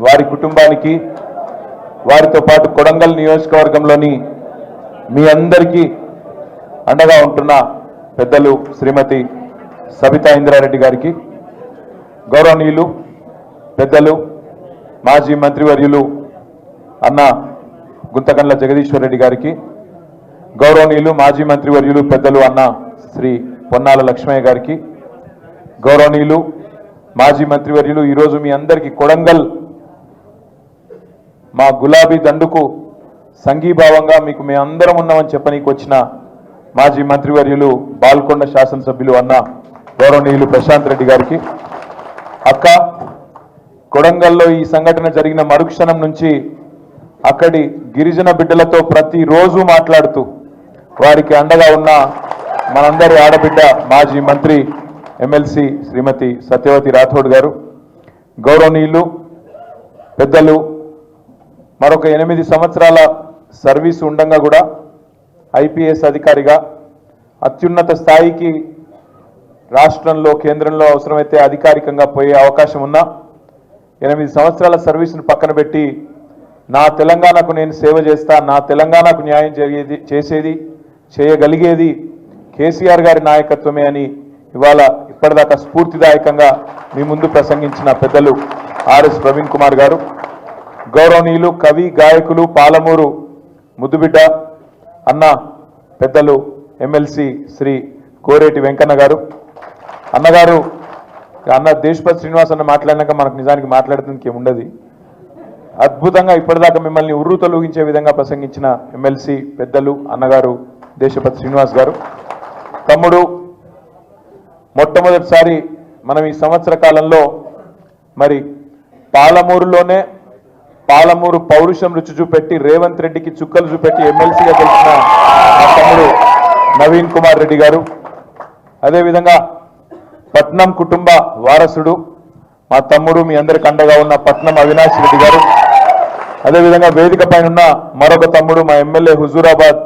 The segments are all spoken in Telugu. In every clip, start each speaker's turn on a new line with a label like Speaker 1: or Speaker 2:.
Speaker 1: వారి కుటుంబానికి వారితో పాటు కొడంగల్ నియోజకవర్గంలోని మీ అందరికీ అండగా ఉంటున్న పెద్దలు శ్రీమతి సబితా ఇంద్రారెడ్డి గారికి గౌరవనీయులు పెద్దలు మాజీ మంత్రివర్యులు అన్న గుంతకండ్ల జగదీశ్వర్ రెడ్డి గారికి గౌరవనీయులు మాజీ మంత్రివర్యులు పెద్దలు అన్న శ్రీ పొన్నాల లక్ష్మయ్య గారికి గౌరవనీయులు మాజీ మంత్రివర్యులు ఈరోజు మీ అందరికీ కొడంగల్ మా గులాబీ దండుకు సంఘీభావంగా మీకు మేము అందరం ఉన్నామని చెప్పనీకి వచ్చిన మాజీ మంత్రివర్యులు బాల్కొండ శాసనసభ్యులు అన్న గౌరవనీయులు ప్రశాంత్ రెడ్డి గారికి. అక్క కొడంగల్లో ఈ సంఘటన జరిగిన మరుక్షణం నుంచి అక్కడి గిరిజన బిడ్డలతో ప్రతిరోజు మాట్లాడుతూ వారికి అండగా ఉన్న మనందరి ఆడబిడ్డ మాజీ మంత్రి ఎమ్మెల్సీ శ్రీమతి సత్యవతి రాథోడ్ గారు గౌరవనీయులు పెద్దలు మరొక ఎనిమిది సంవత్సరాల సర్వీస్ ఉండంగా కూడా ఐపీఎస్ అధికారిగా అత్యున్నత స్థాయికి రాష్ట్రంలో కేంద్రంలో అవసరమైతే అధికారికంగా పోయే అవకాశం ఉన్నా ఎనిమిది సంవత్సరాల సర్వీస్ను పక్కన పెట్టి నా తెలంగాణకు నేను సేవ చేస్తా నా తెలంగాణకు న్యాయం జరిగేది చేసేది చేయగలిగేది కేసీఆర్ గారి నాయకత్వమే అని ఇవాళ ఇప్పటిదాకా స్ఫూర్తిదాయకంగా మీ ముందు ప్రసంగించిన పెద్దలు ఆర్ఎస్ ప్రవీణ్ కుమార్ గారు గౌరవనీయులు కవి గాయకులు పాలమూరు ముద్దుబిడ్డ అన్న పెద్దలు ఎమ్మెల్సీ శ్రీ కోరేటి వెంకన్న గారు. అన్నగారు అన్న దేశపతి శ్రీనివాస్ అన్న మాట్లాడినాక మనకు నిజానికి మాట్లాడటానికి ఏముండదు అద్భుతంగా ఇప్పటిదాకా మిమ్మల్ని ఉర్రు తొలగించే విధంగా ప్రసంగించిన ఎమ్మెల్సీ పెద్దలు అన్నగారు దేశపతి శ్రీనివాస్ గారు. తమ్ముడు మొట్టమొదటిసారి మనం ఈ సంవత్సర కాలంలో మరి పాలమూరులోనే పాలమూరు పౌరుషం రుచి చూపెట్టి రేవంత్ రెడ్డికి చుక్కలు చూపెట్టి ఎమ్మెల్సీగా గెలిచిన మా తమ్ముడు నవీన్ కుమార్ రెడ్డి గారు. అదేవిధంగా పట్నం కుటుంబ వారసుడు మా తమ్ముడు మీ అందరికి అండగా ఉన్న పట్నం అవినాష్ రెడ్డి గారు. అదేవిధంగా వేదిక పైన ఉన్న మరొక తమ్ముడు మా ఎమ్మెల్యే హుజూరాబాద్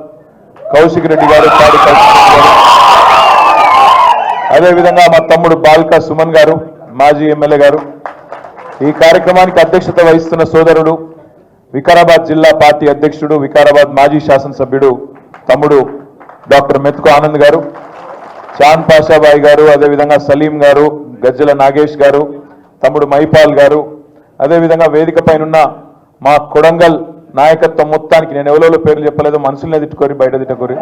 Speaker 1: కౌశిక్ రెడ్డి గారు తాడి కౌశిక్ రెడ్డి గారు అదేవిధంగా మా తమ్ముడు బాల్కా సుమన్ గారు మాజీ ఎమ్మెల్యే గారు ఈ కార్యక్రమానికి అధ్యక్షత వహిస్తున్న సోదరుడు వికారాబాద్ జిల్లా పార్టీ అధ్యక్షుడు వికారాబాద్ మాజీ శాసనసభ్యుడు తమ్ముడు డాక్టర్ మెతుకు ఆనంద్ గారు చాంద్ పాషాబాయి గారు అదేవిధంగా సలీం గారు గజ్జల నాగేష్ గారు తమ్ముడు మైపాల్ గారు అదేవిధంగా వేదిక పైనున్న మా కొడంగల్ నాయకత్వం మొత్తానికి నేను ఎవరెవరో పేర్లు చెప్పలేదు మనుషుల్ని తిట్టుకొని బయట తిట్టుకోరి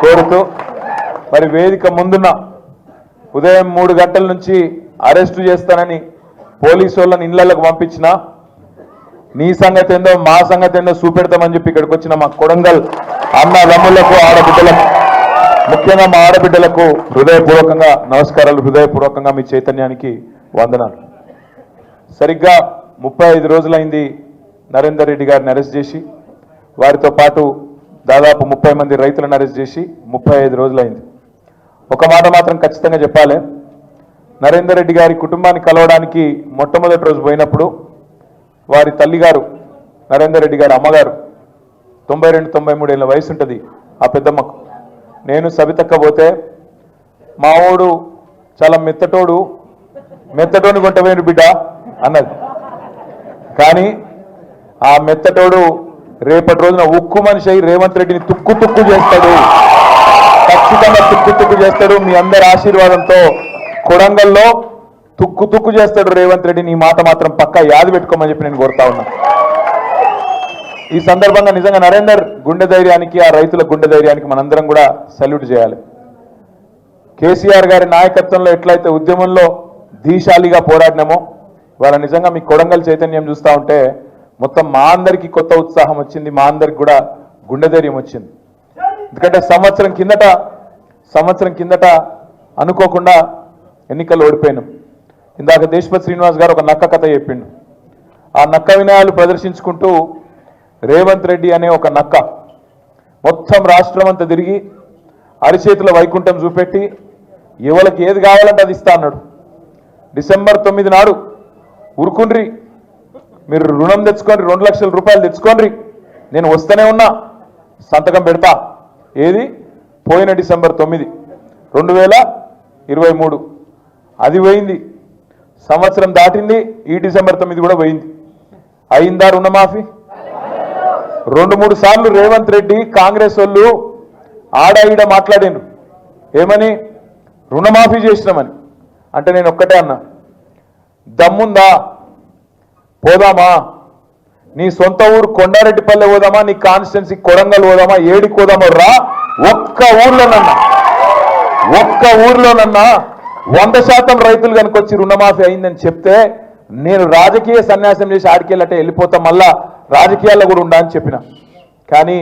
Speaker 1: కోరుతూ మరి వేదిక ముందున్న ఉదయం మూడు గంటల నుంచి అరెస్టు చేస్తానని పోలీసు వాళ్ళని ఇళ్ళకు పంపించిన. నీ సంగతి ఏందో మా సంగతి ఏందో చూపెడతామని చెప్పి ఇక్కడికి వచ్చిన మా కొడంగల్ అన్న రమ్ములకు ఆడబిడ్డలకు ముఖ్యంగా మా ఆడబిడ్డలకు హృదయపూర్వకంగా నమస్కారాలు హృదయపూర్వకంగా మీ చైతన్యానికి వందనాలు. సరిగ్గా ముప్పై ఐదు రోజులైంది నరేందర్ రెడ్డి గారిని అరెస్ట్ చేసి వారితో పాటు దాదాపు ముప్పై మంది రైతులను అరెస్ట్ చేసి ముప్పై ఐదు రోజులైంది. ఒక మాట మాత్రం ఖచ్చితంగా చెప్పాలి. నరేందర్ రెడ్డి గారి కుటుంబాన్ని కలవడానికి మొట్టమొదటి రోజు పోయినప్పుడు వారి తల్లిగారు నరేందర్ రెడ్డి గారి అమ్మగారు తొంభై రెండు తొంభై మూడేళ్ళ వయసు ఉంటుంది ఆ పెద్దమ్మకు. నేను సబితక్క పోతే మావోడు చాలా మెత్తటోడు మెత్తటోని కొంటపోయిన బిడ్డ అన్నది. కానీ ఆ మెత్తటోడు రేపటి రోజున ఉక్కు మనిషి అయి రేవంత్ రెడ్డిని తుక్కు తుక్కు చేస్తాడు. ఖచ్చితంగా తుక్కు తుక్కు చేస్తాడు. మీ అందరి ఆశీర్వాదంతో కొడంగల్లో తుక్కు తుక్కు చేస్తాడు రేవంత్ రెడ్డి. నీ మాట మాత్రం పక్క యాది పెట్టుకోమని చెప్పి నేను కోరుతా ఉన్నా. ఈ సందర్భంగా నిజంగా నరేందర్ గుండె ధైర్యానికి ఆ రైతుల గుండె ధైర్యానికి మనందరం కూడా సల్యూట్ చేయాలి. కేసీఆర్ గారి నాయకత్వంలో ఎట్లయితే ఉద్యమంలో ధీశాలిగా పోరాడినామో వాళ్ళ నిజంగా మీ కొడంగల్ చైతన్యం చూస్తూ ఉంటే మొత్తం మా అందరికీ కొత్త ఉత్సాహం వచ్చింది. మా అందరికి కూడా గుండె ధైర్యం వచ్చింది. ఎందుకంటే సంవత్సరం కిందట సంవత్సరం కిందట అనుకోకుండా ఎన్నికలు ఓడిపోయినాం. ఇందాక దేశపతి శ్రీనివాస్ గారు ఒక నక్క కథ చెప్పిండు. ఆ నక్క వినయాలు ప్రదర్శించుకుంటూ రేవంత్ రెడ్డి అనే ఒక నక్క మొత్తం రాష్ట్రం అంతా తిరిగి అరిచేతుల వైకుంఠం చూపెట్టి ఎవరికి ఏది కావాలంటే అది ఇస్తా అన్నాడు. డిసెంబర్ తొమ్మిది నాడు ఉరుకుండ్రి మీరు రుణం తెచ్చుకోండి రెండు లక్షల రూపాయలు తెచ్చుకోండి నేను వస్తూనే ఉన్నా సంతకం పెడతా. ఏది? పోయిన డిసెంబర్ తొమ్మిది రెండు వేల ఇరవై మూడు. అది పోయింది. సంవత్సరం దాటింది ఈ డిసెంబర్ తొమ్మిది కూడా పోయింది. అయిందా రుణమాఫీ? రెండు మూడు సార్లు రేవంత్ రెడ్డి కాంగ్రెస్ వాళ్ళు ఆడ ఈడ మాట్లాడాను ఏమని? రుణమాఫీ చేసినామని. అంటే నేను ఒక్కటే అన్నా. దమ్ముందా? పోదామా? నీ సొంత ఊరు కొండారెడ్డిపల్లె పోదామా నీ కాన్స్టిట్యున్సీ కొడంగల్ పోదామా ఏడికి పోదామా రా. ఒక్క ఊర్లోనన్నా ఒక్క ఊర్లోనన్నా వంద శాతం రైతులు కనుకొచ్చి రుణమాఫీ అయిందని చెప్తే నేను రాజకీయ సన్యాసం చేసి ఆడికెళ్ళటే వెళ్ళిపోతా మళ్ళా రాజకీయాల్లో కూడా ఉండా అని చెప్పిన. కానీ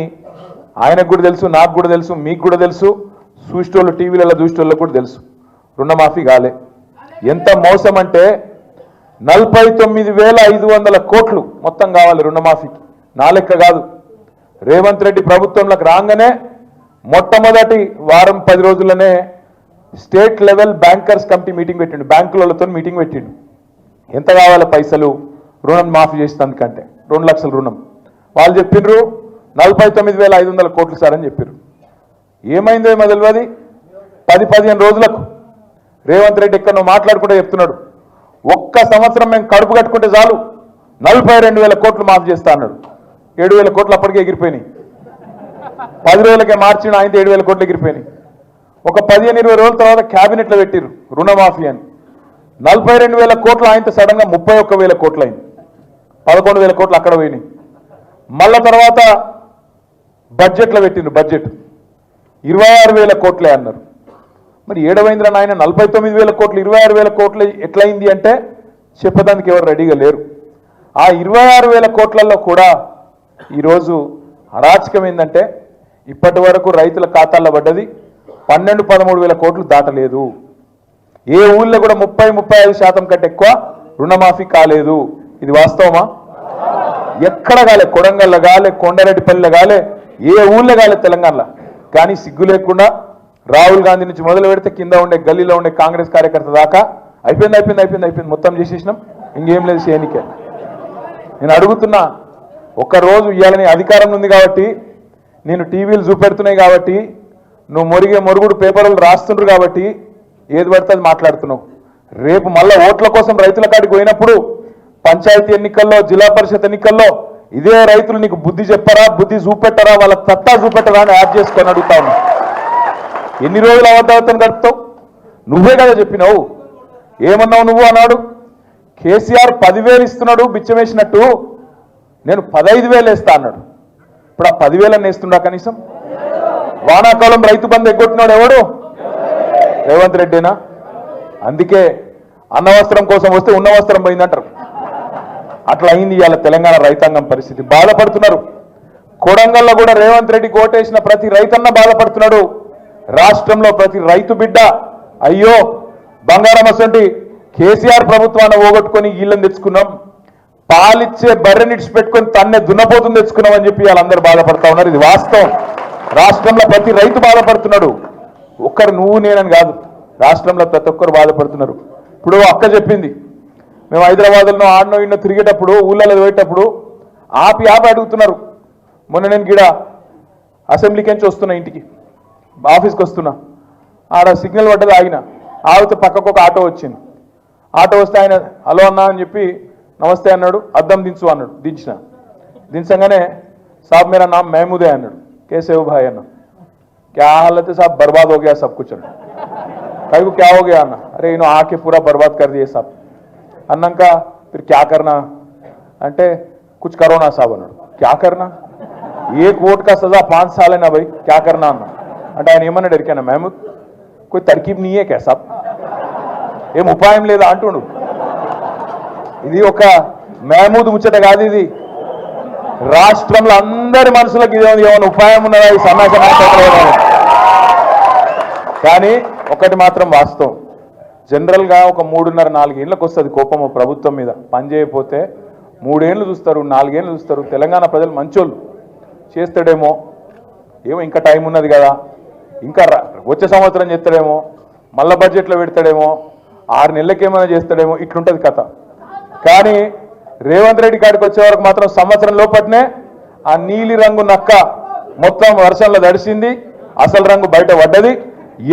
Speaker 1: ఆయనకు కూడా తెలుసు నాకు కూడా తెలుసు మీకు కూడా తెలుసు చూసేటోళ్ళు టీవీలలో చూసేటోళ్ళకు కూడా తెలుసు. రుణమాఫీ కాలే. ఎంత మోసం అంటే నలభై తొమ్మిది వేల ఐదు వందల కోట్లు మొత్తం కావాలి రుణమాఫీకి. నా లెక్క కాదు. రేవంత్ రెడ్డి ప్రభుత్వంలోకి రాగానే మొట్టమొదటి వారం పది రోజులనే state level bankers committee meeting పెట్టిండు. బ్యాంకులతో మీటింగ్ పెట్టిండు. ఎంత కావాలి పైసలు? రుణం మాఫీ చేసినందుకంటే రెండు లక్షల రుణం. వాళ్ళు చెప్పిండ్రు నలభై తొమ్మిది వేల ఐదు వందల కోట్లు సార్ అని చెప్పారు ఏమైందో ఏమో తెలియదు పది పదిహేను రోజులకు రేవంత్ రెడ్డి ఎక్కడో మాట్లాడుకుంటే చెప్తున్నాడు. ఒక్క సంవత్సరం మేము కడుపు కట్టుకుంటే చాలు. నలభై రెండు వేల కోట్లు మాఫీ చేస్తా అన్నాడు. ఏడు వేల కోట్లు అప్పటికే ఎగిరిపోయినాయి. పది రోజులకే మార్చిన ఆయన ఏడు వేల కోట్లు ఎగిరిపోయినాయి. ఒక పదిహేను ఇరవై రోజుల తర్వాత క్యాబినెట్లో పెట్టిర్రు రుణమాఫీ అని. నలభై రెండు వేల కోట్లు ఆయనతో సడన్గా ముప్పై ఒక్క వేల కోట్లు అయింది. పదకొండు వేల కోట్లు అక్కడ పోయినాయి. మళ్ళా తర్వాత బడ్జెట్లో పెట్టిండ్రు బడ్జెట్. ఇరవై ఆరు వేల కోట్లే అన్నారు. మరి ఏడవైంద్ర నాయన నలభై తొమ్మిది వేల కోట్లు ఇరవై ఆరు వేల కోట్లు ఎట్లయింది అంటే చెప్పడానికి ఎవరు రెడీగా లేరు. ఆ ఇరవై ఆరు వేల కోట్లలో కూడా ఈరోజు అరాచకం ఏంటంటే ఇప్పటి వరకు రైతుల ఖాతాల్లో పడ్డది పన్నెండు పదమూడు వేల కోట్లు దాటలేదు. ఏ ఊళ్ళో కూడా ముప్పై ముప్పై ఐదు శాతం కంటే ఎక్కువ రుణమాఫీ కాలేదు. ఇది వాస్తవమా? ఎక్కడ కాలే కొడంగల్లో గాలే కొండారెడ్డిపల్లిలో కాలే ఏ ఊళ్ళో గాలే తెలంగాణలో. కానీ సిగ్గు లేకుండా రాహుల్ గాంధీ నుంచి మొదలు పెడితే కింద ఉండే గల్లీలో ఉండే కాంగ్రెస్ కార్యకర్త దాకా అయిపోయింది అయిపోయింది అయిపోయింది అయిపోయింది. మొత్తం చేసేసినాం. ఇంకేం లేదు చేయనికే. నేను అడుగుతున్నా ఒక్క రోజు ఇవ్వాలని అధికారం ఉంది కాబట్టి నేను టీవీలు చూపెడుతున్నాయి కాబట్టి నువ్వు మొరిగే మొరుగుడు పేపర్లు రాస్తుండ్రు కాబట్టి ఏది పడితే అది మాట్లాడుతున్నావు. రేపు మళ్ళీ ఓట్ల కోసం రైతుల కాడికి పోయినప్పుడు పంచాయతీ ఎన్నికల్లో జిల్లా పరిషత్ ఎన్నికల్లో ఇదే రైతులు నీకు బుద్ధి చెప్పరా బుద్ధి చూపెట్టరా వాళ్ళ తత్తా చూపెట్టరా అని యాడ్ చేసుకొని అడుగుతా ఉన్నా. ఎన్ని రోజులు అబద్ధాలతో గడుపుతావు? నువ్వే కదా చెప్పినావు. ఏమన్నావు నువ్వు అన్నాడు? కేసీఆర్ పదివేలు ఇస్తున్నాడు బిచ్చమేసినట్టు నేను పదహైదు వేలు వేస్తా అన్నాడు. ఇప్పుడు ఆ పదివేలని వేస్తుండా కనీసం? వానాకాలం రైతు బంధు ఎగ్గొట్టినాడు ఎవడు? రేవంత్ రెడ్డినా? అందుకే అన్న వస్త్రం కోసం వస్తే ఉన్న వస్త్రం పోయిందంటారు. అట్లా అయింది ఇవాళ తెలంగాణ రైతాంగం పరిస్థితి. బాధపడుతున్నారు. కొడంగల్లో కూడా రేవంత్ రెడ్డి కోటేసిన ప్రతి రైతన్న బాధపడుతున్నాడు. రాష్ట్రంలో ప్రతి రైతు బిడ్డ అయ్యో బంగారం అసంటి కేసీఆర్ ప్రభుత్వాన్ని ఓగొట్టుకొని వీళ్ళని తెచ్చుకున్నాం. పాలిచ్చే బర్రెని పెట్టుకొని తన్నే దున్నపోతుంది తెచ్చుకున్నాం అని చెప్పి వాళ్ళందరూ బాధపడతా ఉన్నారు. ఇది వాస్తవం. రాష్ట్రంలో ప్రతి రైతు బాధపడుతున్నాడు. ఒక్కరు నువ్వు నేనని కాదు. రాష్ట్రంలో ప్రతి ఒక్కరు బాధపడుతున్నారు. ఇప్పుడు అక్క చెప్పింది. మేము హైదరాబాద్లో ఆడనో ఇన్నో తిరిగేటప్పుడు ఊళ్ళలో పోయేటప్పుడు ఆపి ఆపి అడుగుతున్నారు. మొన్న నేను గిడ అసెంబ్లీకి నుంచి వస్తున్నా ఇంటికి. ఆఫీస్కి వస్తున్నా ఆడ సిగ్నల్ పడ్డది ఆగిన. ఆగితే పక్కకు ఒక ఆటో వచ్చింది. ఆటో వస్తే ఆయన హలో అన్నా అని చెప్పి నమస్తే అన్నాడు. అద్దం దించు అన్నాడు. దించిన. దించగానే సాబ్ మీరా నా మహమూదే అన్నాడు. కేసేవ్ భాయ్ అన్నా క్యా హాలత్ సాబ్ బర్బాద్ హో సబ్ కుచ్ కైకు క్యా హో అన్న. అరే నేను ఆకే పూరా బర్బాద్ కర్ సాబ్ అన్నాక మీరు క్యా కర్నా? అంటే కుచ్ కరోనా సాబ్ అన్నాడు. క్యా కర్నా? ఏ కోట్ కా సజా పాంచ్ సాలేనా భయ్ క్యా కర్నా? అన్నా. అంటే ఆయన ఏమన్నాడు ఎరికైనా మహమూద్ కొద్ది తర్కీబ్ నీయే కే సాబ్ ఏం ఉపాయం లేదా? అంటుండు. ఇది ఒక మహమూద్ ముచ్చట కాదు ఇది. రాష్ట్రంలో అందరి మనసులకు ఇదే ఏమైనా ఉపాయం ఉన్నదా ఈ సమాచారం కానీ ఒకటి మాత్రం వాస్తవం. జనరల్గా ఒక మూడున్నర నాలుగేళ్ళకి వస్తుంది కోపము ప్రభుత్వం మీద. పనిచేయకపోతే మూడేళ్ళు చూస్తారు నాలుగేళ్ళు చూస్తారు. తెలంగాణ ప్రజలు మంచోళ్ళు. చేస్తాడేమో. ఏమో ఇంకా టైం ఉన్నది కదా. ఇంకా రా- వచ్చే సంవత్సరం చేస్తాడేమో మళ్ళా బడ్జెట్లో పెడతాడేమో ఆరు నెలలకి ఏమైనా చేస్తాడేమో ఇట్లుంటుంది కథ. కానీ రేవంత్ రెడ్డి కాడికి వచ్చే వరకు మాత్రం సంవత్సరం లోపట్నే ఆ నీలి రంగు నక్క మొత్తం వర్షంలో దడిసింది అసలు రంగు బయట పడ్డది.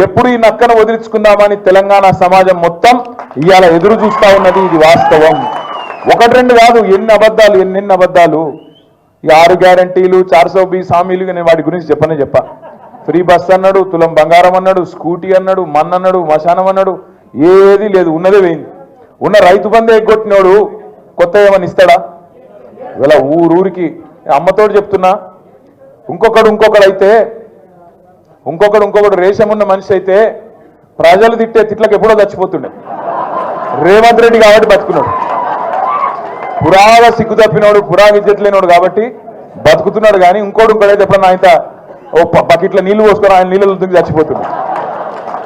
Speaker 1: ఎప్పుడు ఈ నక్కను వదిలించుకుందామని తెలంగాణ సమాజం మొత్తం ఇవాళ ఎదురు చూస్తా ఉన్నది ఇది వాస్తవం. ఒకటి రెండు కాదు ఎన్ని అబద్ధాలు ఎన్నెన్ని అబద్ధాలు. ఈ ఆరు గ్యారంటీలు చార్ సో బీస్ హామీలు నేను వాటి గురించి చెప్పనే చెప్పా. ఫ్రీ బస్ అన్నాడు తులం బంగారం అన్నాడు స్కూటీ అన్నాడు మన్ అన్నాడు మశానం అన్నాడు ఏది లేదు ఉన్నదే పోయింది ఉన్న రైతు బంధు ఎగ్గొట్టినోడు కొత్త ఏమని ఇస్తాడా? ఇలా ఊరూరికి అమ్మతోడు చెప్తున్నా ఇంకొకడు ఇంకొకడు అయితే ఇంకొకడు ఇంకొకడు రేషం ఉన్న మనిషి అయితే ప్రజలు తిట్టే తిట్లకు ఎప్పుడో చచ్చిపోతుండే. రేవంత్ రెడ్డి కాబట్టి బతుకున్నాడు. పురాగా సిగ్గు తప్పినోడు పురాగా ఇజ్జత్ లేనోడు కాబట్టి బతుకుతున్నాడు కానీ ఇంకోటి ఇంకోటైతే ఎప్పుడన్నా ఆయన ఓ బకెట్లో నీళ్ళు నీళ్ళు పోసుకొని ఆయన నీళ్ళు చచ్చిపోతుంది.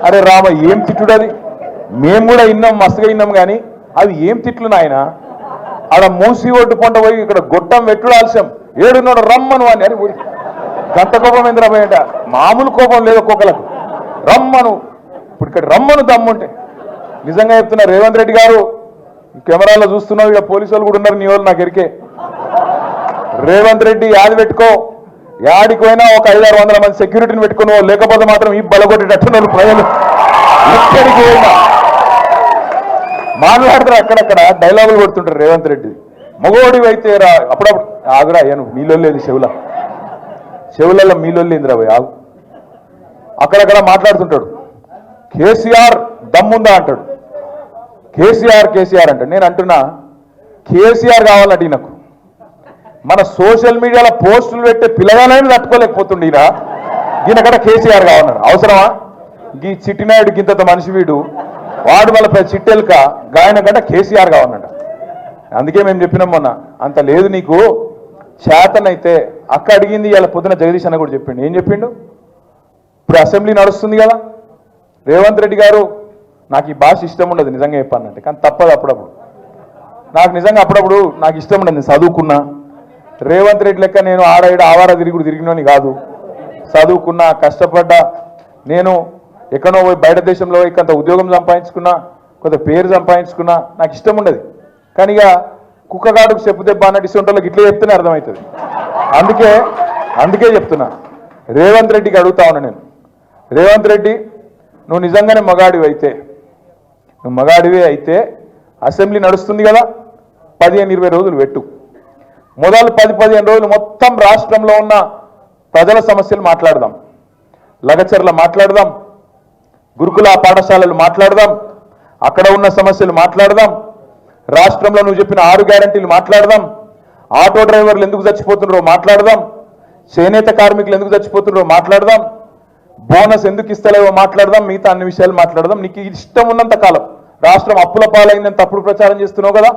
Speaker 1: అరే రామ ఏం తిట్టుడు అది? మేము కూడా విన్నాం మస్తుగా విన్నాం కానీ అవి ఏం తిట్లు నాయన? ఆడ మూసి ఒడ్డు కొండ పోయి ఇక్కడ గొట్టం వెట్టుడు ఆలస్యం. ఏడున్నాడు రమ్మను అని. అని ఊరి గంట కోపం ఎందుకు మామూలు కోపం లేదు ఒక్కొక్కలకు రమ్మను. ఇప్పుడు ఇక్కడ రమ్మను దమ్ముంటే. నిజంగా చెప్తున్నా రేవంత్ రెడ్డి గారు కెమెరాలో చూస్తున్నావు ఇక పోలీసు వాళ్ళు కూడా ఉన్నారు నీ వాళ్ళు నాకు ఎరికే. రేవంత్ రెడ్డి యాది పెట్టుకో. యాడికి పోయినా ఒక ఐదారు వందల మంది సెక్యూరిటీని పెట్టుకుని లేకపోతే మాత్రం ఈ బలగొట్టేటట్టున్నారు ప్రజలు. ఎక్కడికి పోయినా. మాట్లాడతారు అక్కడక్కడ డైలాగులు కొడుతుంటారు రేవంత్ రెడ్డి. మగోడి అయితే రా అప్పుడప్పుడు ఆగురా అయ్యాను మీలో లేదు చెవుల? చెవులలో మీలో లేదురా భయ్ ఆగు. అక్కడక్కడ మాట్లాడుతుంటాడు. కేసీఆర్ దమ్ముందా అంటాడు. కేసీఆర్ కేసీఆర్ అంటాడు నేను అంటున్నా కేసీఆర్ కావాలంటే నాకు మన సోషల్ మీడియాలో పోస్టులు పెట్టే పిల్లగానైనా తట్టుకోలేకపోతుండే ఈయన. ఈయనకడ కేసీఆర్ కావాలన్నాడు అవసరమా? ఈ చిట్టినాయుడు గింత మనిషి వీడు. వాడు వాళ్ళ పెద్ద చిట్టెలక గాయన కంటే కేసీఆర్ కావాలన్నాడు అందుకే మేము చెప్పినాం మొన్న అంత లేదు నీకు. చేతనైతే అక్క అడిగింది ఇలా పొద్దున జగదీష్ అన్న కూడా చెప్పిండు. ఏం చెప్పిండు? ఇప్పుడు అసెంబ్లీ నడుస్తుంది కదా. రేవంత్ రెడ్డి గారు నాకు ఈ భాష ఇష్టం ఉండదు నిజంగా చెప్పానంటే కానీ తప్పదు అప్పుడప్పుడు. నాకు నిజంగా అప్పుడప్పుడు నాకు ఇష్టం ఉండదు నేను చదువుకున్నా. రేవంత్ రెడ్డి లెక్క నేను ఆడ ఈడ ఆవార తిరుగుడు తిరిగినోని కాదు. చదువుకున్నా కష్టపడ్డా నేను ఎక్కడో పోయి బయట దేశంలో కొంత ఉద్యోగం సంపాదించుకున్నా కొంత పేరు సంపాదించుకున్నా నాకు ఇష్టం ఉండదు. కానీ ఇక కుక్కగాడుకు చెప్పు దెబ్బ అన్నట్టు ఇస్తుంటే ఇట్లా చెప్తేనే అర్థమవుతుంది. అందుకే అందుకే చెప్తున్నా. రేవంత్ రెడ్డికి అడుగుతా ఉన్నా నేను. రేవంత్ రెడ్డి నువ్వు నిజంగానే మగాడివి అయితే నువ్వు మగాడివే అయితే అసెంబ్లీ నడుస్తుంది కదా పదిహేను ఇరవై రోజులు పెట్టు. మొదలు పది పదిహేను రోజులు మొత్తం రాష్ట్రంలో ఉన్న ప్రజల సమస్యలు మాట్లాడదాం. లగచర్ల మాట్లాడదాం. గురుకుల పాఠశాలలు మాట్లాడదాం. అక్కడ ఉన్న సమస్యలు మాట్లాడదాం. రాష్ట్రంలో నువ్వు చెప్పిన ఆరు గ్యారంటీలు మాట్లాడదాం. ఆటో డ్రైవర్లు ఎందుకు చచ్చిపోతున్నారో మాట్లాడదాం. చేనేత కార్మికులు ఎందుకు చచ్చిపోతున్నారో మాట్లాడదాం. బోనస్ ఎందుకు ఇస్తలేవో మాట్లాడదాం. మిగతా అన్ని విషయాలు మాట్లాడదాం. నీకు ఇష్టం ఉన్నంత కాలం రాష్ట్రం అప్పుల పాలైందని తప్పుడు ప్రచారం చేస్తున్నావు కదా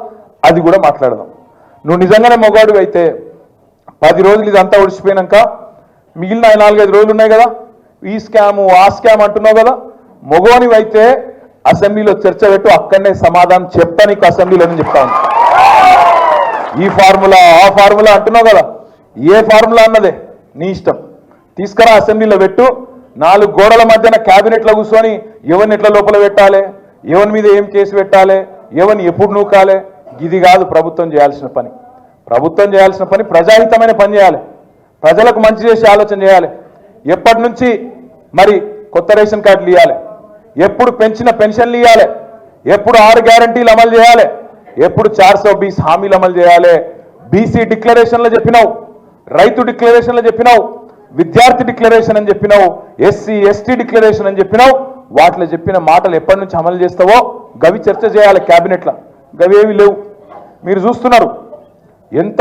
Speaker 1: అది కూడా మాట్లాడదాం. నువ్వు నిజంగానే మొగాడు అయితే పది రోజులు ఇదంతా ఒడిచిపోయినాక మిగిలిన నాలుగైదు రోజులు ఉన్నాయి కదా? ఈ స్కాము ఆ స్కామ్ అంటున్నావు కదా? మొగోనివైతే అసెంబ్లీలో చర్చ పెట్టు అక్కడనే సమాధానం చెప్తా నీకు అసెంబ్లీలో చెప్తాను ఈ ఫార్ములా ఆ ఫార్ములా అంటున్నావు కదా? ఏ ఫార్ములా అన్నదే? నీ ఇష్టం. తీసుకురా అసెంబ్లీలో పెట్టు నాలుగు గోడల మధ్యన క్యాబినెట్లో కూర్చొని ఎవరిని ఎట్లా లోపల పెట్టాలి? ఎవరి మీద ఏం కేసు పెట్టాలి? ఎవరిని ఎప్పుడు నూకాలి? ఇది కాదు ప్రభుత్వం చేయాల్సిన పని. ప్రభుత్వం చేయాల్సిన పని ప్రజాహితమైన పని చేయాలి. ప్రజలకు మంచి చేసే ఆలోచన చేయాలి. ఎప్పటి నుంచి మరి కొత్త రేషన్ కార్డులు ఇవ్వాలి ఎప్పుడు పెంచిన పెన్షన్లు ఇవ్వాలి ఎప్పుడు ఆరు గ్యారంటీలు అమలు చేయాలి? ఎప్పుడు చార్ సో బీస్ హామీలు అమలు చేయాలి? బీసీ డిక్లరేషన్లో చెప్పినావు. రైతు డిక్లరేషన్లో చెప్పినావు. విద్యార్థి డిక్లరేషన్ అని చెప్పినావు. ఎస్సీ ఎస్టీ డిక్లరేషన్ అని చెప్పినావు. వాటిలో చెప్పిన మాటలు ఎప్పటి నుంచి అమలు చేస్తావో గవి చర్చ చేయాలి క్యాబినెట్లో. గవేవి లేవు. మీరు చూస్తున్నారు. ఎంత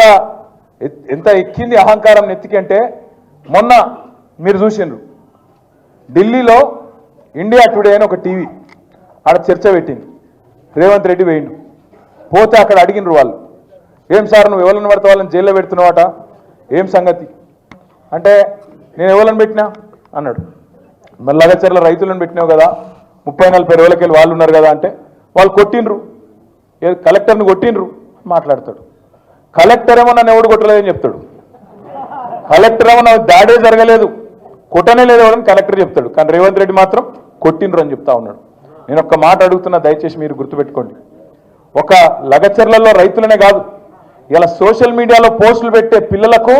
Speaker 1: ఎంత ఎక్కింది అహంకారం నెత్తికి అంటే మొన్న మీరు చూసిండ్రు. ఢిల్లీలో ఇండియా టుడే అని ఒక టీవీ ఆడ చర్చ పెట్టింది. రేవంత్ రెడ్డి వేయండు. పోతే అక్కడ అడిగినరు వాళ్ళు. ఏం సార్ నువ్వు ఎవరిని పడితే వాళ్ళని జైల్లో పెడుతున్నావాట? ఏం సంగతి? అంటే నేను ఎవరిని పెట్టినా? అన్నాడు. మళ్ళీ లగచర్ల రైతులను పెట్టినావు కదా. ముప్పై నలభై రోజులకి వాళ్ళు ఉన్నారు కదా అంటే వాళ్ళు కొట్టిండ్రు. కలెక్టర్ని కొట్టిండ్రు మాట్లాడతాడు. కలెక్టర్ ఏమో నన్ను ఎవడు కొట్టలేదని చెప్తాడు. కలెక్టర్ ఏమో నాకు దాడే జరగలేదు కొట్టనే లేదు ఎవడని కలెక్టర్ చెప్తాడు. కానీ రేవంత్ రెడ్డి మాత్రం కొట్టిండ్రు అని చెప్తా ఉన్నాడు. నేను ఒక్క మాట అడుగుతున్నా దయచేసి మీరు గుర్తుపెట్టుకోండి. ఒక లగచర్లలో రైతులనే కాదు ఇలా సోషల్ మీడియాలో పోస్టులు పెట్టే పిల్లలకు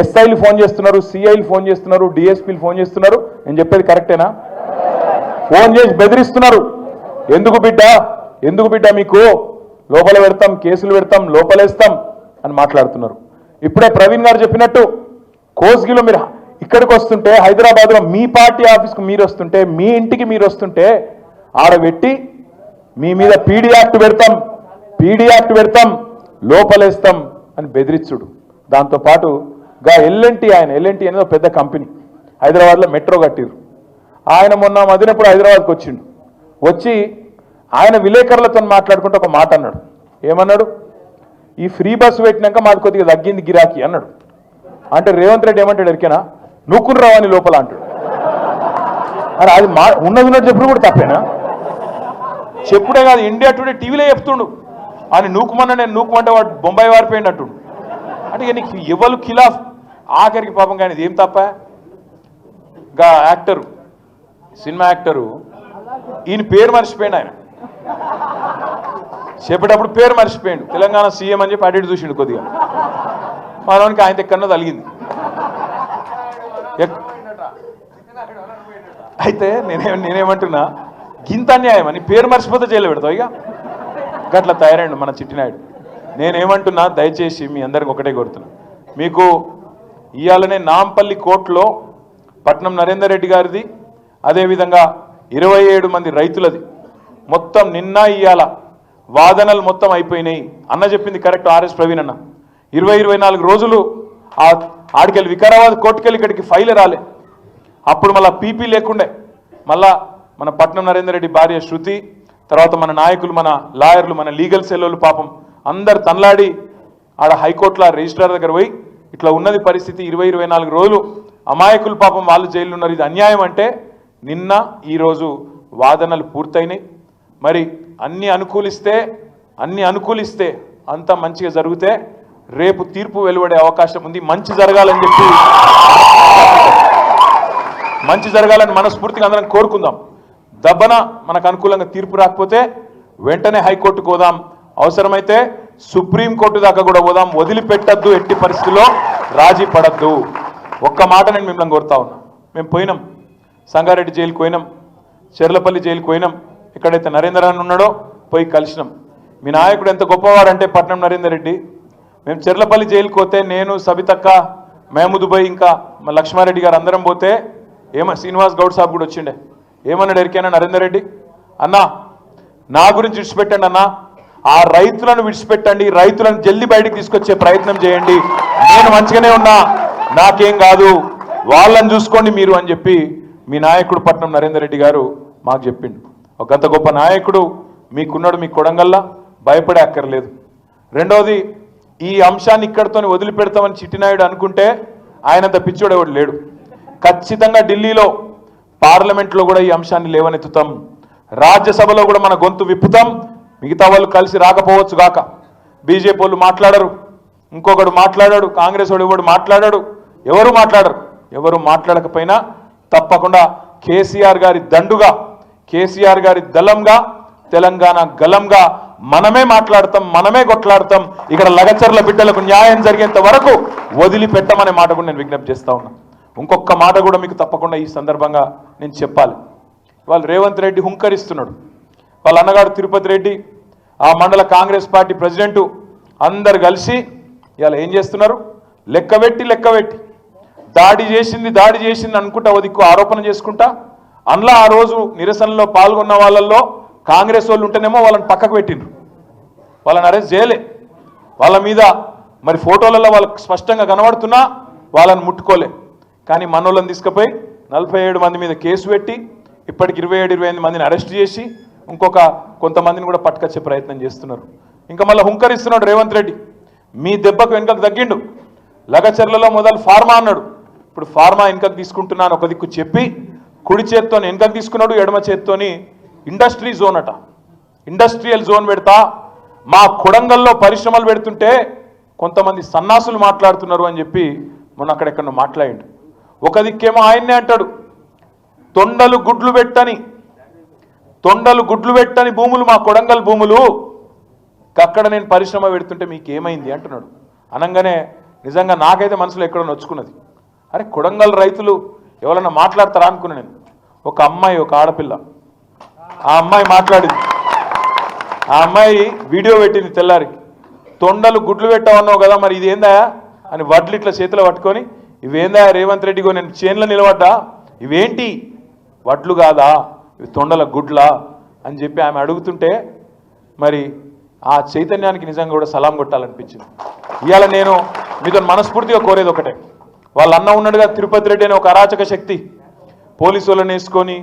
Speaker 1: ఎస్ఐలు ఫోన్ చేస్తున్నారు సిఐలు ఫోన్ చేస్తున్నారు డిఎస్పీలు ఫోన్ చేస్తున్నారు. నేను చెప్పేది కరెక్టేనా? ఫోన్ చేసి బెదిరిస్తున్నారు. ఎందుకు బిడ్డ? ఎందుకు బిడ్డ మీకు? లోపల పెడతాం కేసులు పెడతాం లోపలేస్తాం అని మాట్లాడుతున్నారు. ఇప్పుడే ప్రవీణ్ గారు చెప్పినట్టు కోస్గిలో మీరు ఇక్కడికి వస్తుంటే హైదరాబాద్లో మీ పార్టీ ఆఫీస్కి మీరు వస్తుంటే మీ ఇంటికి మీరు వస్తుంటే ఆడబెట్టి మీ మీద పీడీ యాక్ట్ పెడతాం పీడీ యాక్ట్ పెడతాం లోపలేస్తాం అని బెదిరించుడు దాంతోపాటు గా ఎల్ఎన్టీ ఆయన ఎల్ఎన్టీ అనేది ఒక పెద్ద కంపెనీ హైదరాబాద్లో మెట్రో కట్టిరు ఆయన మొన్న మదినప్పుడు హైదరాబాద్కి వచ్చిండు. వచ్చి ఆయన విలేకరులతో మాట్లాడుకుంటూ ఒక మాట అన్నాడు. ఏమన్నాడు? ఈ ఫ్రీ బస్సు పెట్టినాక మాది కొద్దిగా తగ్గింది గిరాకీ అన్నాడు. అంటే రేవంత్ రెడ్డి ఏమంటాడు ఎరికేనా? నూకుని రావని లోపల అంటాడు. అరే అది మా ఉన్నది ఉన్నట్టు చెప్పుడు కూడా తప్పేనా? చెప్పుడే కాదు ఇండియా టుడే టీవీలో చెప్తుండు. అని నూకుమన్న నేను నూకుమంటే వాడు బొంబాయి వారిపోయింది అంటుండు. అంటే ఇక నీకు ఎవరు ఖిలాఫ్ ఆఖరికి పాపం కానీ ఇది ఏం తప్ప? గా యాక్టరు సినిమా యాక్టరు ఈయన పేరు మర్చిపోయింది ఆయన. చెప్పేటప్పుడు పేరు మర్చిపోయాడు. తెలంగాణ సీఎం అని చెప్పి అడిగి చూసిండు కొద్దిగా. మనవానికి ఆయన ఎక్కడో తలిగింది. అయితే నేనే నేనేమంటున్నా గింత అన్యాయం అని పేరు మర్చిపోతే జైలు పెడతావు ఇక. గట్ల తయారైండు మన చిట్టినాయుడు. నేనేమంటున్నా దయచేసి మీ అందరికి ఒకటే కోరుతున్నా. మీకు ఇవాళనే నాంపల్లి కోర్టులో పట్నం నరేందర్ రెడ్డి గారిది అదేవిధంగా ఇరవై ఏడు మంది రైతులది. మొత్తం నిన్న ఇయ్యాల. వాదనలు మొత్తం అయిపోయినాయి. అన్న చెప్పింది కరెక్ట్ ఆర్ఎస్ ప్రవీణ్ అన్న. ఇరవై ఇరవై నాలుగు రోజులు ఆ ఆడికెళ్ళి వికారాబాద్ కోర్టుకెళ్ళి ఇక్కడికి ఫైల్ రాలే. అప్పుడు మళ్ళా పీపీ లేకుండే. మళ్ళా మన పట్నం నరేందర్ రెడ్డి భార్య శృతి తర్వాత మన నాయకులు మన లాయర్లు మన లీగల్ సెల్లోలు పాపం అందరు తనలాడి ఆడ హైకోర్టులో రిజిస్ట్రార్ దగ్గర పోయి ఇట్లా ఉన్నది పరిస్థితి ఇరవై ఇరవై నాలుగు రోజులు అమాయకులు పాపం వాళ్ళు జైలు ఉన్నారు. ఇది అన్యాయం అంటే నిన్న ఈరోజు వాదనలు పూర్తయినాయి. మరి అన్ని అనుకూలిస్తే అన్ని అనుకూలిస్తే అంత మంచిగా జరిగితే రేపు తీర్పు వెలువడే అవకాశం ఉంది. మంచి జరగాలని చెప్పి మంచి జరగాలని మనస్ఫూర్తిగా అందరం కోరుకుందాం. దబ్బన మనకు అనుకూలంగా తీర్పు రాకపోతే వెంటనే హైకోర్టుకు పోదాం. అవసరమైతే సుప్రీంకోర్టు దాకా కూడా పోదాం. వదిలిపెట్టద్దు ఎట్టి పరిస్థితుల్లో. రాజీ పడద్దు. ఒక్క మాట నేను మిమ్మల్ని కోరుతా ఉన్నా. మేము పోయినాం. సంగారెడ్డి జైలుకు పోయినాం. చెర్లపల్లి జైలుకు పోయినాం. ఎక్కడైతే నరేంద్ర అని ఉన్నాడో పోయి కలిసినాం. మీ నాయకుడు ఎంత గొప్పవాడంటే పట్నం నరేందర్ రెడ్డి. మేము చెర్లపల్లి జైలుకి పోతే నేను సబితక్క మహమూదుబాయ్ ఇంకా మా లక్ష్మారెడ్డి గారు అందరం పోతే ఏమ శ్రీనివాస్ గౌడ్ సాబ్ కూడా వచ్చిండే. ఏమన్నాడు ఎరికైనా నరేందర్ రెడ్డి? అన్నా నా గురించి విడిచిపెట్టండి అన్నా. ఆ రైతులను విడిచిపెట్టండి. రైతులను జల్ది బయటికి తీసుకొచ్చే ప్రయత్నం చేయండి. నేను మంచిగానే ఉన్నా. నాకేం కాదు. వాళ్ళని చూసుకోండి మీరు అని చెప్పి మీ నాయకుడు పట్నం నరేందర్ రెడ్డి గారు మాకు చెప్పిండు. ఒక అంత గొప్ప నాయకుడు మీకున్నాడు మీ కొడంగల్లా భయపడే అక్కర్లేదు. రెండవది ఈ అంశాన్ని ఇక్కడితో వదిలిపెడతామని చిట్టినాయుడు అనుకుంటే ఆయనంత పిచ్చోడు ఎవడు లేడు. ఖచ్చితంగా ఢిల్లీలో పార్లమెంట్లో కూడా ఈ అంశాన్ని లేవనెత్తుతాం. రాజ్యసభలో కూడా మన గొంతు విప్పుతాం. మిగతా వాళ్ళు కలిసి రాకపోవచ్చు గాక. బీజేపీ వాళ్ళు మాట్లాడరు. ఇంకొకడు మాట్లాడాడు కాంగ్రెస్ వాడు ఎవడు మాట్లాడాడు? ఎవరు మాట్లాడరు. ఎవరు మాట్లాడకపోయినా తప్పకుండా కేసీఆర్ గారి దండుగా కేసీఆర్ గారి దళంగా తెలంగాణ గలంగా మనమే మాట్లాడతాం మనమే కొట్లాడతాం. ఇక్కడ లగచర్ల బిడ్డలకు న్యాయం జరిగేంత వరకు వదిలిపెట్టమనే మాట కూడా నేను విజ్ఞప్తి చేస్తా ఉన్నా. ఇంకొక మాట కూడా మీకు తప్పకుండా ఈ సందర్భంగా నేను చెప్పాలి. వాళ్ళు రేవంత్ రెడ్డి హుంకరిస్తున్నాడు. వాళ్ళ అన్నగాడు తిరుపతి రెడ్డి ఆ మండల కాంగ్రెస్ పార్టీ ప్రెసిడెంటు అందరు కలిసి ఇవాళ ఏం చేస్తున్నారు? లెక్కబెట్టి లెక్కబెట్టి దాడి చేసింది దాడి చేసింది అనుకుంటా ఓ దిక్కు ఆరోపణ చేసుకుంటా? అందులో ఆ రోజు నిరసనలో పాల్గొన్న వాళ్ళల్లో కాంగ్రెస్ వాళ్ళు ఉంటేనేమో వాళ్ళని పక్కకు పెట్టిండ్రు. వాళ్ళని అరెస్ట్ చేయలే. వాళ్ళ మీద మరి ఫోటోలలో వాళ్ళకి స్పష్టంగా కనబడుతున్నా వాళ్ళని ముట్టుకోలే. కానీ మనోళ్ళని తీసుకుపోయి నలభై ఏడు మంది మీద కేసు పెట్టి ఇప్పటికి ఇరవై ఏడు ఇరవై ఎనిమిది మందిని అరెస్ట్ చేసి ఇంకొక కొంతమందిని కూడా పట్టుకొచ్చే ప్రయత్నం చేస్తున్నారు. ఇంకా మళ్ళీ హుంకరిస్తున్నాడు రేవంత్ రెడ్డి. మీ దెబ్బకు వెనుకకు తగ్గిండు. లగచర్లలో మొదలు ఫార్మా అన్నాడు. ఇప్పుడు ఫార్మా వెనుకకు తీసుకుంటున్నాను ఒక దిక్కు చెప్పి కుడి చేత్తోని వెనుకకు తీసుకున్నాడు? ఎడమ చేత్తోని ఇండస్ట్రీ జోన్ అట. ఇండస్ట్రియల్ జోన్ పెడతా. మా కొడంగల్లో పరిశ్రమలు పెడుతుంటే కొంతమంది సన్నాసులు మాట్లాడుతున్నారు అని చెప్పి మొన్న అక్కడెక్కడ మాట్లాడిండు. ఒక దిక్కేమో ఆయన్నే అంటాడు. తొండలు గుడ్లు పెట్టని తొండలు గుడ్లు పెట్టని భూములు మా కొడంగల్ భూములు. అక్కడ నేను పరిశ్రమ పెడుతుంటే మీకు ఏమైంది అంటున్నాడు. అనగానే నిజంగా నాకైతే మనసులో ఎక్కడో నొచ్చుకున్నది. అరే కొడంగల్ రైతులు ఎవరన్నా మాట్లాడతారా అనుకున్నా నేను. ఒక అమ్మాయి ఒక ఆడపిల్ల.
Speaker 2: ఆ అమ్మాయి మాట్లాడింది. ఆ అమ్మాయి వీడియో పెట్టింది తెల్లారికి. తొండలు గుడ్లు పెట్టావన్నావు కదా మరి ఇదేందా అని వడ్లు ఇట్లా చేతిలో పట్టుకొని ఇవేందా రేవంత్ రెడ్డిగో నేను చేన్లో నిలబడ్డా? ఇవేంటి? వడ్లు కాదా? ఇవి తొండల గుడ్లా? అని చెప్పి ఆమె అడుగుతుంటే మరి ఆ చైతన్యానికి నిజంగా కూడా సలాం కొట్టాలనిపించింది. ఇవాళ నేను మీతో మనస్ఫూర్తిగా కోరేది ఒకటే. వాళ్ళ అన్న ఉన్నాడుగా తిరుపతి రెడ్డి అనే ఒక అరాచక శక్తి. పోలీసు వాళ్ళని వేసుకొని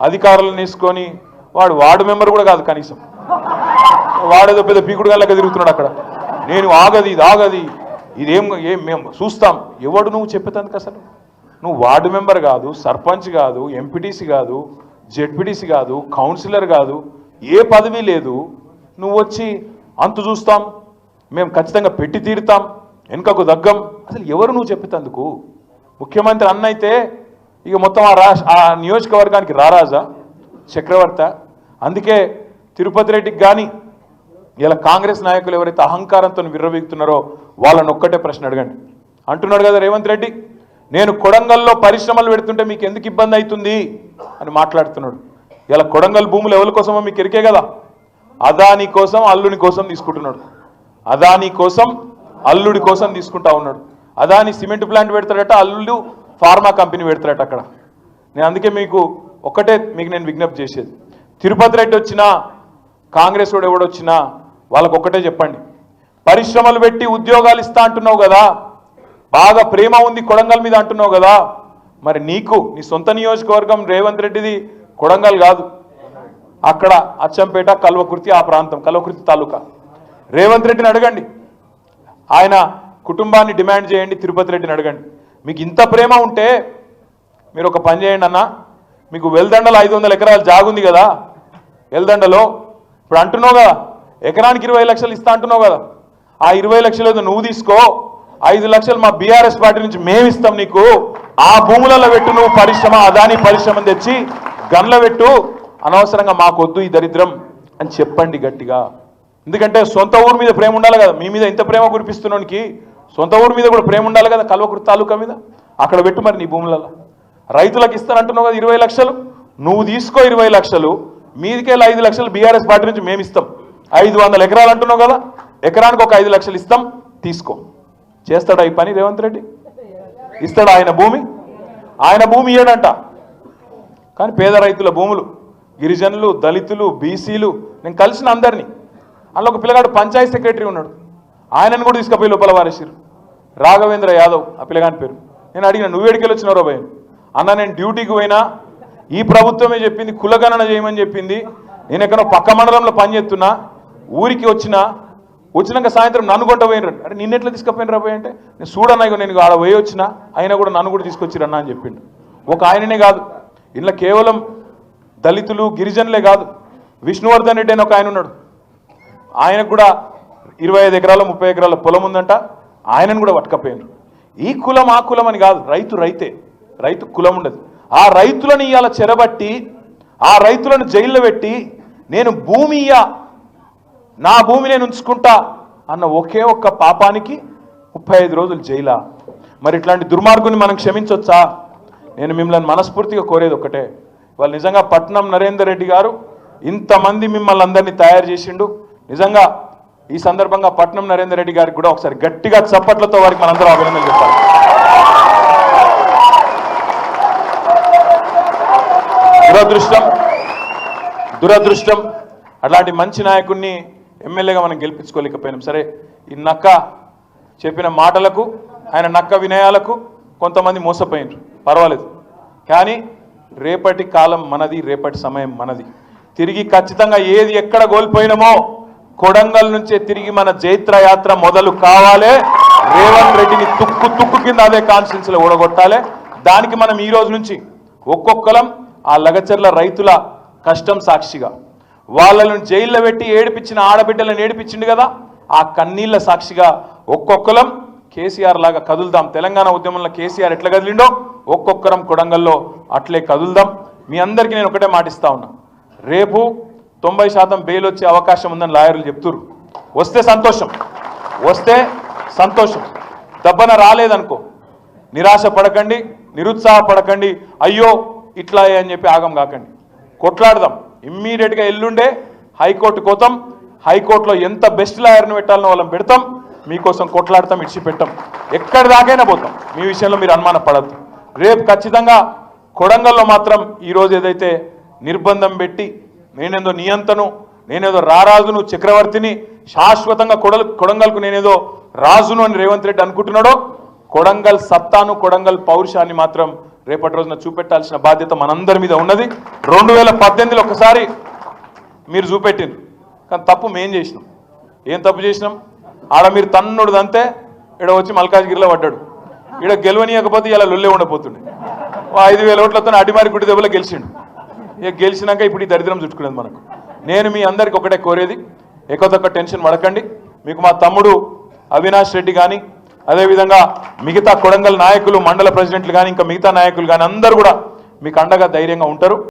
Speaker 2: అధికారులను వేసుకొని వాడు వార్డు మెంబర్ కూడా కాదు కనీసం. వాడేదో పెద్ద పీకుడు గల్లక తిరుగుతున్నాడు అక్కడ. నేను ఆగది ఇది ఆగది ఇదేం ఏం మేము చూస్తాం. ఎవడు నువ్వు చెప్పేతందుకు అసలు? నువ్వు వార్డు మెంబర్ కాదు సర్పంచ్ కాదు ఎంపీటీసీ కాదు జెడ్పీటీసీ కాదు కౌన్సిలర్ కాదు ఏ పదవి లేదు. నువ్వు వచ్చి అంతు చూస్తాం. మేము ఖచ్చితంగా పెట్టి తీరుతాం. వెనుకకు దగ్గం. అసలు ఎవరు నువ్వు చెప్పేందుకు ముఖ్యమంత్రి అన్న అయితే ఇక మొత్తం ఆ రాష్ట్ర ఆ నియోజకవర్గానికి రారాజా చక్రవర్త. అందుకే తిరుపతి రెడ్డికి కానీ ఇలా కాంగ్రెస్ నాయకులు ఎవరైతే అహంకారంతో విర్రవీగుతున్నారో వాళ్ళని ఒక్కటే ప్రశ్న అడగండి. అంటున్నాడు కదా రేవంత్ రెడ్డి నేను కొడంగల్లో పరిశ్రమలు పెడుతుంటే మీకు ఎందుకు ఇబ్బంది అవుతుంది? అని మాట్లాడుతున్నాడు. ఇలా కొడంగల్ భూములు ఎవరి కోసమో మీకు ఎరికే కదా? అదాని కోసం అల్లుని కోసం తీసుకుంటున్నాడు. అదాని కోసం అల్లుడి కోసం తీసుకుంటా ఉన్నాడు. అదాని సిమెంట్ ప్లాంట్ పెడతాడట అల్లుడు ఫార్మా కంపెనీ పెడతాడట అక్కడ. నేను అందుకే మీకు ఒక్కటే మీకు నేను విజ్ఞప్తి చేసేది. తిరుపతి రెడ్డి వచ్చినా కాంగ్రెస్ వాడు ఎవడొచ్చినా వాళ్ళకు ఒక్కటే చెప్పండి. పరిశ్రమలు పెట్టి ఉద్యోగాలు ఇస్తా అంటున్నావు కదా బాగా ప్రేమ ఉంది కొడంగల్ మీద అంటున్నావు కదా మరి నీకు నీ సొంత నియోజకవర్గం రేవంత్ రెడ్డిది కొడంగల్ కాదు. అక్కడ అచ్చంపేట కల్వకుర్తి ఆ ప్రాంతం కల్వకుర్తి తాలూకా. రేవంత్ రెడ్డిని అడగండి. ఆయన కుటుంబాన్ని డిమాండ్ చేయండి తిరుపతి రెడ్డిని అడగండి. మీకు ఇంత ప్రేమ ఉంటే మీరు ఒక పని చేయండి అన్న. మీకు వెల్దండలో ఐదు వందల ఎకరాలు జాగుంది కదా. వెల్దండలో ఇప్పుడు అంటున్నావు కదా ఎకరానికి ఇరవై లక్షలు ఇస్తా అంటున్నావు కదా. ఆ ఇరవై లక్షలు ఏదో నువ్వు తీసుకో ఐదు లక్షలు మా బీఆర్ఎస్ పార్టీ నుంచి మేము ఇస్తాం నీకు. ఆ భూములలో పెట్టు నువ్వు పరిశ్రమ అదాని పరిశ్రమ తెచ్చి గన్ల పెట్టు. అనవసరంగా మాకొద్దు ఈ దరిద్రం అని చెప్పండి గట్టిగా. ఎందుకంటే సొంత ఊరు మీద ప్రేమ ఉండాలి కదా. మీ మీద ఇంత ప్రేమ కురిపిస్తున్నానికి సొంత ఊరు మీద కూడా ప్రేమ ఉండాలి కదా కల్వకుర్తి తాలూకా మీద? అక్కడ పెట్టు మరి నీ భూములలో. రైతులకు ఇస్తానంటున్నావు కదా ఇరవై లక్షలు. నువ్వు తీసుకో ఇరవై లక్షలు. మీదికెళ్ళి ఐదు లక్షలు బీఆర్ఎస్ పార్టీ నుంచి మేము ఇస్తాం. ఐదు వందల ఎకరాలు అంటున్నావు కదా. ఎకరానికి ఒక ఐదు లక్షలు ఇస్తాం. తీసుకో. చేస్తాడా ఈ పని రేవంత్ రెడ్డి? ఇస్తాడా ఆయన భూమి? ఆయన భూమి ఇయ్యడంట. కానీ పేద రైతుల భూములు గిరిజనులు దళితులు బీసీలు నేను కలిసిన అందరినీ అందులో ఒక పిల్లగాడు పంచాయత్ సెక్రటరీ ఉన్నాడు. ఆయనను కూడా తీసుకుపోయి లోపల వారేసారు రాఘవేంద్ర యాదవ్ ఆ పిల్లగాని పేరు. నేను అడిగిన నువ్వు ఎడికెళ్ళి వచ్చినారో భయం అన్న నేను డ్యూటీకి పోయినా. ఈ ప్రభుత్వమే చెప్పింది కులగణన చేయమని చెప్పింది. నేను ఎక్కడో పక్క మండలంలో పనిచేస్తున్నా ఊరికి వచ్చిన. వచ్చినాక సాయంత్రం నన్ను కొంట పోయినరు అంటే నిన్నెట్లా తీసుకుపోయినరా పోయి అంటే? నేను చూడన్నా నేను ఆడ పోయి వచ్చిన. అయినా కూడా నన్ను కూడా తీసుకొచ్చిరన్నా అని చెప్పిండు. ఒక ఆయననే కాదు. ఇంట్లో కేవలం దళితులు గిరిజనులే కాదు. విష్ణువర్ధన్ రెడ్డి అని ఒక ఆయన ఉన్నాడు. ఆయనకు కూడా ఇరవై ఐదు ఎకరాల ముప్పై ఎకరాల పొలం ఉందంట. ఆయనను కూడా పట్టుకపోయినారు ఈ కులం ఆ కులం అని కాదు రైతు రైతే. రైతు కులం ఉండదు. ఆ రైతులను ఇవాళ చెరబట్టి ఆ రైతులను జైల్లో పెట్టి నేను భూమి ఇయ్య నా భూమి నేను ఉంచుకుంటా అన్న ఒకే ఒక్క పాపానికి ముప్పై ఐదు రోజులు జైలా. మరి ఇట్లాంటి దుర్మార్గుని మనం క్షమించవచ్చా నేను మిమ్మల్ని మనస్ఫూర్తిగా కోరేది ఒకటే వాళ్ళు నిజంగా పట్నం నరేందర్ రెడ్డి గారు ఇంతమంది మిమ్మల్ని అందరినీ తయారు చేసిండు. నిజంగా ఈ సందర్భంగా పట్నం నరేందర్ రెడ్డి గారికి కూడా ఒకసారి గట్టిగా చప్పట్లతో వారికి మనందరూ అభినందనలు చెప్పాలి దురదృష్టం దురదృష్టం అట్లాంటి మంచి నాయకుడిని ఎమ్మెల్యేగా మనం గెలిపించుకోలేకపోయినాం. సరే ఈ నక్క చెప్పిన మాటలకు ఆయన నక్క వినయాలకు కొంతమంది మోసపోయినారు. పర్వాలేదు. కానీ రేపటి కాలం మనది రేపటి సమయం మనది. తిరిగి ఖచ్చితంగా ఏది ఎక్కడ కోల్పోయినామో కొడంగల్ నుంచే తిరిగి మన జైత్ర యాత్ర మొదలు కావాలే. రేవంత్ రెడ్డిని తుక్కు తుక్కు కింద అదే కాన్స్టిట్యూన్సీలో ఓడగొట్టాలి దానికి మనం ఈ రోజు నుంచి ఒక్కొక్కలం ఆ లగచర్ల రైతుల కష్టం సాక్షిగా. వాళ్ళను జైల్లో పెట్టి ఏడిపించిన ఆడబిడ్డలను ఏడిపించిండు కదా ఆ కన్నీళ్ళ సాక్షిగా ఒక్కొక్కలం కేసీఆర్ లాగా కదులుదాం. తెలంగాణ ఉద్యమంలో కేసీఆర్ ఎట్లా కదిలిండో ఒక్కొక్కరం కొడంగల్లో అట్లే కదులుదాం. మీ అందరికీ నేను ఒకటే మాటిస్తా ఉన్నా. రేపు తొంభై శాతం బెయిల్ వచ్చే అవకాశం ఉందని లాయర్లు చెప్తురు వస్తే సంతోషం. వస్తే సంతోషం. దబ్బన రాలేదనుకో నిరాశ పడకండి నిరుత్సాహపడకండి అయ్యో ఇట్లా అని చెప్పి ఆగం కాకండి. కొట్లాడదాం. ఇమ్మీడియట్గా ఎల్లుండే హైకోర్టు కోతాం. హైకోర్టులో ఎంత బెస్ట్ లాయర్ని పెట్టాలని వాళ్ళని పెడతాం. మీకోసం కొట్లాడతాం ఇడిచి పెట్టాం ఎక్కడి దాకైనా పోతాం. మీ విషయంలో మీరు అనుమాన పడద్దు. రేపు ఖచ్చితంగా కొడంగల్లో మాత్రం ఈరోజు ఏదైతే నిర్బంధం పెట్టి నేనేదో నియంతను నేనేదో రారాజును చక్రవర్తిని శాశ్వతంగా కొడలు కొడంగల్కు నేనేదో రాజును అని రేవంత్ రెడ్డి అనుకుంటున్నాడో కొడంగల్ సత్తాను కొడంగల్ పౌరుషాన్ని మాత్రం రేపటి రోజున చూపెట్టాల్సిన బాధ్యత మనందరి మీద ఉన్నది. రెండు వేల పద్దెనిమిదిలో ఒకసారి మీరు చూపెట్టింది కానీ తప్పు మేం చేసినాం. ఏం తప్పు చేసినాం? ఆడ మీరు తన్నుడు అంతే ఇక్కడ వచ్చి మల్కాజ్గిరిలో పడ్డాడు. ఈడ గెలవనీయకపోతే ఇలా లొల్లే ఉండబోతుండే ఓ ఐదు వేల ఓట్లతో అడిమారి గుడి దెబ్బలో గెలిచిండు. ఇక గెలిచినాక ఇప్పుడు ఈ దరిద్రం చుట్టుకునేది మనకు. నేను మీ అందరికి ఒకటే కోరేది ఎక్కువ టెన్షన్ పడకండి. మీకు మా తమ్ముడు అవినాష్ రెడ్డి కానీ అదేవిధంగా మిగతా కొడంగల్ నాయకులు మండల ప్రెసిడెంట్లు కానీ ఇంకా మిగతా నాయకులు కానీ అందరూ కూడా మీకు అండగా ధైర్యంగా ఉంటారు.